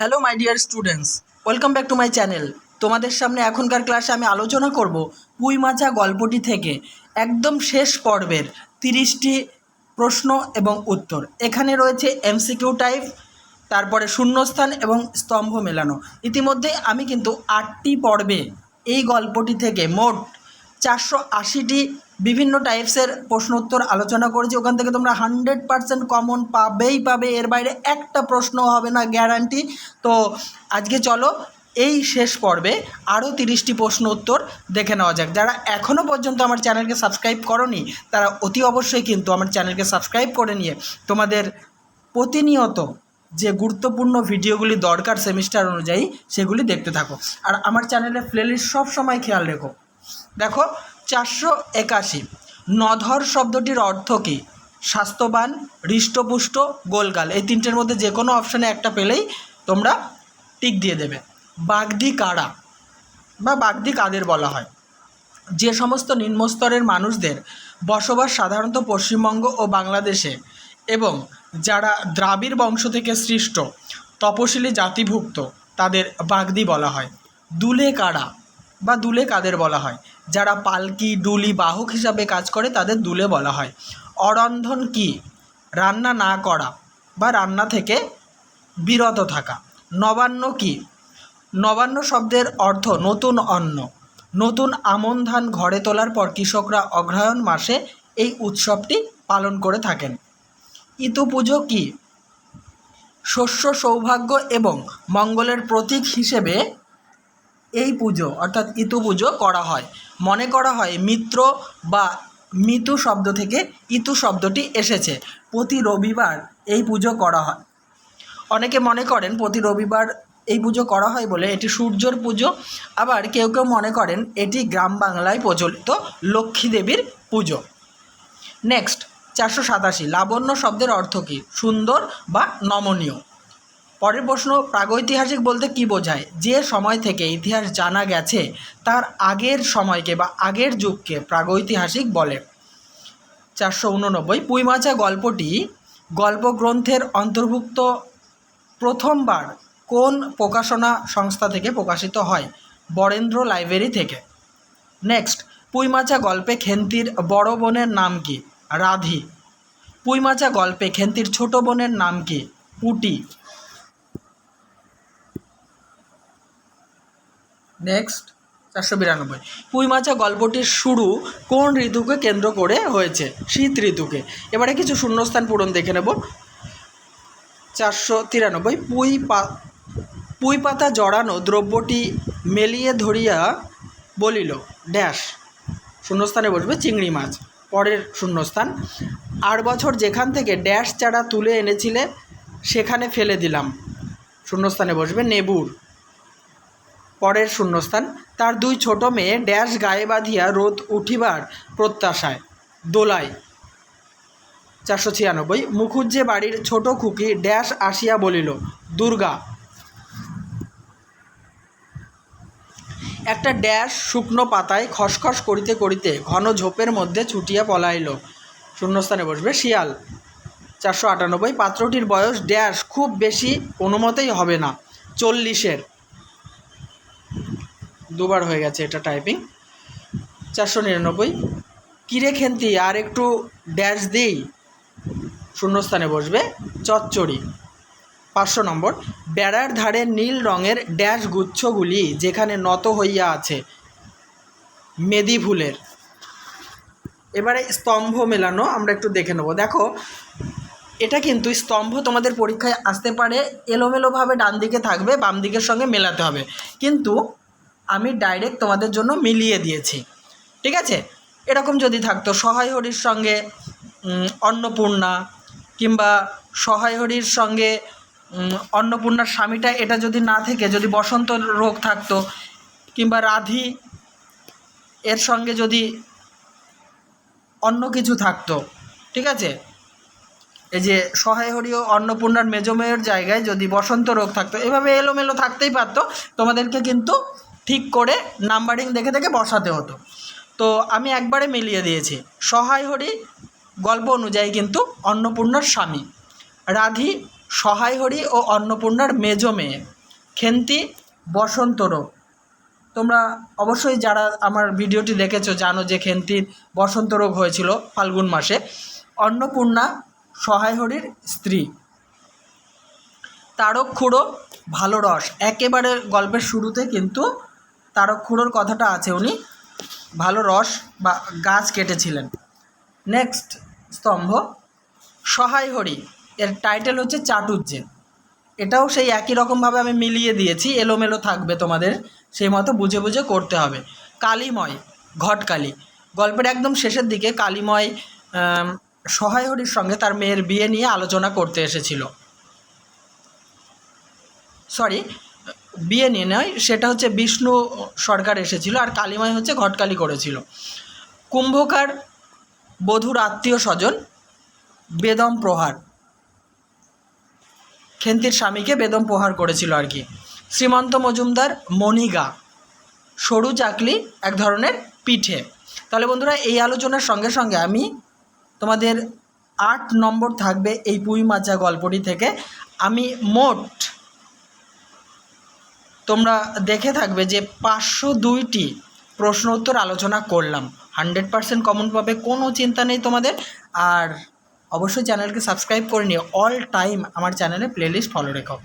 Hello my dear students welcome back to my channel তোমাদের সামনে এখনকার ক্লাসে আমি আলোচনা করব পুঁই মাচা গল্পটি থেকে। একদম শেষ পর্বের তিরিশটি প্রশ্ন এবং উত্তর। এখানে রয়েছে এমসিকিউ টাইপ তারপরে শূন্যস্থান এবং স্তম্ভ মেলানো। ইতিমধ্যে আমি কিন্তু আটটি পর্বে এই গল্পটি থেকে মোট চারশো আশিটি বিভিন্ন টাইপসের প্রশ্ন উত্তর আলোচনা করেছি। ওখান থেকে তোমরা হান্ড্রেড পারসেন্ট কমন পাবেই পাবে। এর বাইরে একটা প্রশ্ন হবে না গ্যারান্টি তো আজকে চলো এই শেষ পর্বে আরও তিরিশটি প্রশ্ন উত্তর দেখে নেওয়া যাক। যারা এখনও পর্যন্ত আমার চ্যানেলকে সাবস্ক্রাইব করনি, তারা অতি অবশ্যই কিন্তু আমার চ্যানেলকে সাবস্ক্রাইব করে নিয়ে তোমাদের প্রতিনিয়ত যে গুরুত্বপূর্ণ ভিডিওগুলি দরকার সেমিস্টার অনুযায়ী, সেগুলি দেখতে থাকো। আর আমার চ্যানেলের প্লেলিস্ট সব সময় খেয়াল রেখো। দেখো, চারশো একাশি। নধর শব্দটির অর্থ কী? স্বাস্থ্যবান, হৃষ্টপুষ্ট, গোলগাল। এই তিনটের মধ্যে যে কোনো অপশানে একটা পেলেই তোমরা টিক দিয়ে দেবে। বাগদি কারা? বা বাগদি কাদের বলা হয়? যে সমস্ত নিম্নস্তরের মানুষদের বসবাস সাধারণত পশ্চিমবঙ্গ ও বাংলাদেশে এবং যারা দ্রাবিড় বংশ থেকে সৃষ্ট, তপশিলি জাতিভুক্ত, তাদের বাগদি বলা হয়। দুলে কারা? বা দুলে কাদের বলা হয়? যারা পালকি, ডুলি, বাহক হিসাবে কাজ করে, তাদের দুলে বলা হয়। অরন্ধন কি? রান্না না করা বা রান্না থেকে বিরত থাকা। নবান্ন কি? নবান্ন শব্দের অর্থ নতুন অন্ন। নতুন আমন ধান ঘরে তোলার পর কৃষকরা অগ্রহায়ণ মাসে এই উৎসবটি পালন করে থাকেন। ইতু পুজো কী? শস্য সৌভাগ্য এবং মঙ্গলের প্রতীক হিসেবে এই পুজো, অর্থাৎ ইতু পুজো করা হয়। মনে করা হয় মিত্র বা মিতু শব্দ থেকে ইতু শব্দটি এসেছে। প্রতি রবিবার এই পুজো করা হয়। অনেকে মনে করেন প্রতি রবিবার এই পুজো করা হয় বলে এটি সূর্যর পুজো। আবার কেউ কেউ মনে করেন এটি গ্রাম বাংলায় প্রচলিত লক্ষ্মী দেবীর পুজো। নেক্সট চারশো সাতাশি, লাবণ্য শব্দের অর্থ কী? সুন্দর বা নমনীয়। পরের প্রশ্ন, প্রাগৈতিহাসিক বলতে কি বোঝায়? যে সময় থেকে ইতিহাস জানা গেছে, তার আগের সময়কে বা আগের যুগকে প্রাগৈতিহাসিক বলে। চারশো উননব্বই পুইমাচা গল্পটি গল্পগ্রন্থের অন্তর্ভুক্ত প্রথমবার কোন প্রকাশনা সংস্থা থেকে প্রকাশিত হয়? বরেন্দ্র লাইব্রেরি থেকে। নেক্সট পুইমাচা গল্পে খেন্তির বড় বোনের নাম কি? রাধি। পুইমাচা গল্পে খেন্তির ছোট বোনের নাম কি? পুটি। নেক্সট চারশো বিরানব্বই। পুইমাচা গল্পটির শুরু কোন ঋতুকে কেন্দ্র করে হয়েছে? শীত ঋতুকে। এবারে কিছু শূন্যস্থান পূরণ দেখে নেব। চারশো তিরানব্বই, পুই পা পুই পাতা জড়ানো দ্রব্যটি মেলিয়ে ধরিয়া বলিল, ড্যাশ। শূন্যস্থানে বসবে চিংড়ি মাছ। পরের শূন্যস্থান আট বছর যেখান থেকে ড্যাশ চারা তুলে এনেছিলে, সেখানে ফেলে দিলাম। শূন্যস্থানে বসবে নেবুর। পরের শূন্যস্থান। তার দুই ছোট মেয়ে ড্যাশ গায়ে বাঁধিয়া রোদ উঠিবার প্রত্যাশায়। দোলায়। চারশো ছিয়ানব্বই। মুখুজ্জে বাড়ির ছোট খুকি ড্যাশ আসিয়া বলিল, দুর্গা। একটা ড্যাশ শুকনো পাতায় খসখস করিতে করিতে ঘন ঝোপের মধ্যে ছুটিয়া পলাইল। শূন্যস্থানে বসবে শিয়াল। চারশো আটানব্বই। পাত্রটির বয়স ড্যাশ খুব বেশি কোনো মতেই হবে না। চল্লিশের। দুবার হয়ে গেছে এটা টাইপিং চারশো নিরানব্বই। কিরে খেন্তি, আর একটু ড্যাশ দিই। শূন্যস্থানে বসবে। চচ্চড়ি। পাঁচশো নম্বর। বেড়ার ধারে নীল রঙের ড্যাশ গুচ্ছগুলি যেখানে নত হইয়া আছে। মেদি ফুলের এবারে স্তম্ভ মেলানো, আমরা একটু দেখে নেব। দেখো, এটা কিন্তু স্তম্ভ তোমাদের পরীক্ষায় আসতে পারে, এলোমেলোভাবে ডান দিকে থাকবে বাম দিকের সঙ্গে মেলাতে হবে। কিন্তু আমি ডাইরেক্ট তোমাদের জন্য মিলিয়ে দিয়েছি। ঠিক আছে? এরকম যদি থাকতো, সহায় হরির সঙ্গে অন্নপূর্ণা কিংবা সহায় হরির সঙ্গে অন্নপূর্ণার স্বামীটা, এটা যদি না থেকে, যদি বসন্ত রোগ থাকতো কিংবা রাধি এর সঙ্গে যদি অন্য কিছু থাকতো, ঠিক আছে? এই যে সহায় হরি ও অন্নপূর্ণার মেজমেয়ের জায়গায় যদি বসন্ত রোগ থাকতো, এভাবে এলোমেলো থাকতেই পারতো। তোমাদেরকে কিন্তু ঠিক করে নাম্বারিং দেখে দেখে বসাতে হতো। তো আমি একবারে মিলিয়ে দিয়েছি। সহায় হরি, গল্প অনুযায়ী কিন্তু অন্নপূর্ণার স্বামী। রাধি, সহায় হরি ও অন্নপূর্ণার মেজ মেয়ে। খেন্তি বসন্ত রোগ তোমরা অবশ্যই যারা আমার ভিডিওটি দেখেছ জানো যে খেন্তির বসন্ত রোগ হয়েছিল ফাল্গুন মাসে। অন্নপূর্ণা সহায়হরির স্ত্রী। তারক খুঁড়ো, ভালো রস। একেবারে গল্পের শুরুতে কিন্তু তারক খুঁড়োর কথাটা আছে উনি। ভালো রস বা গাছ কেটেছিলেন। নেক্সট স্তম্ভ, সহায় হরি। এর টাইটেল হচ্ছে চাটুজ্জে এটাও সেই একই রকমভাবে আমি মিলিয়ে দিয়েছি, এলোমেলো থাকবে তোমাদের, সেই মতো বুঝে বুঝে করতে হবে। কালীময়, ঘটকালী। গল্পের একদম শেষের দিকে কালীময় সহায় হরির সঙ্গে তার মেয়ের বিয়ে নিয়ে আলোচনা করতে এসেছিল। সরি বিয়ে নিয়ে নয়, সেটা হচ্ছে বিষ্ণু সরকার এসেছিল আর কালীময় হচ্ছে ঘটকালি করেছিল। কুম্ভকার বধূর আত্মীয় স্বজন, বেদম প্রহার। খেন্তির স্বামীকে বেদম প্রহার করেছিল আর কি। শ্রীমন্ত মজুমদার মণিগা, সরু চাকলি, এক ধরনের পিঠে। তাহলে বন্ধুরা, এই আলোচনার সঙ্গে সঙ্গে আমি তোমাদের আট নম্বর থাকবে এই পুঁই মাচা গল্পটি থেকে। আমি মোট তোমরা দেখে থাকবে যে পাঁচশো দুইটি প্রশ্ন উত্তর আলোচনা করলাম। হান্ড্রেড পারসেন্ট কমন পাবে, কোনো চিন্তা নেই তোমাদের। আর অবশ্যই চ্যানেলকে সাবস্ক্রাইব করে নিও। অল টাইম আমার চ্যানেলে প্লেলিস্ট ফলো রেখো।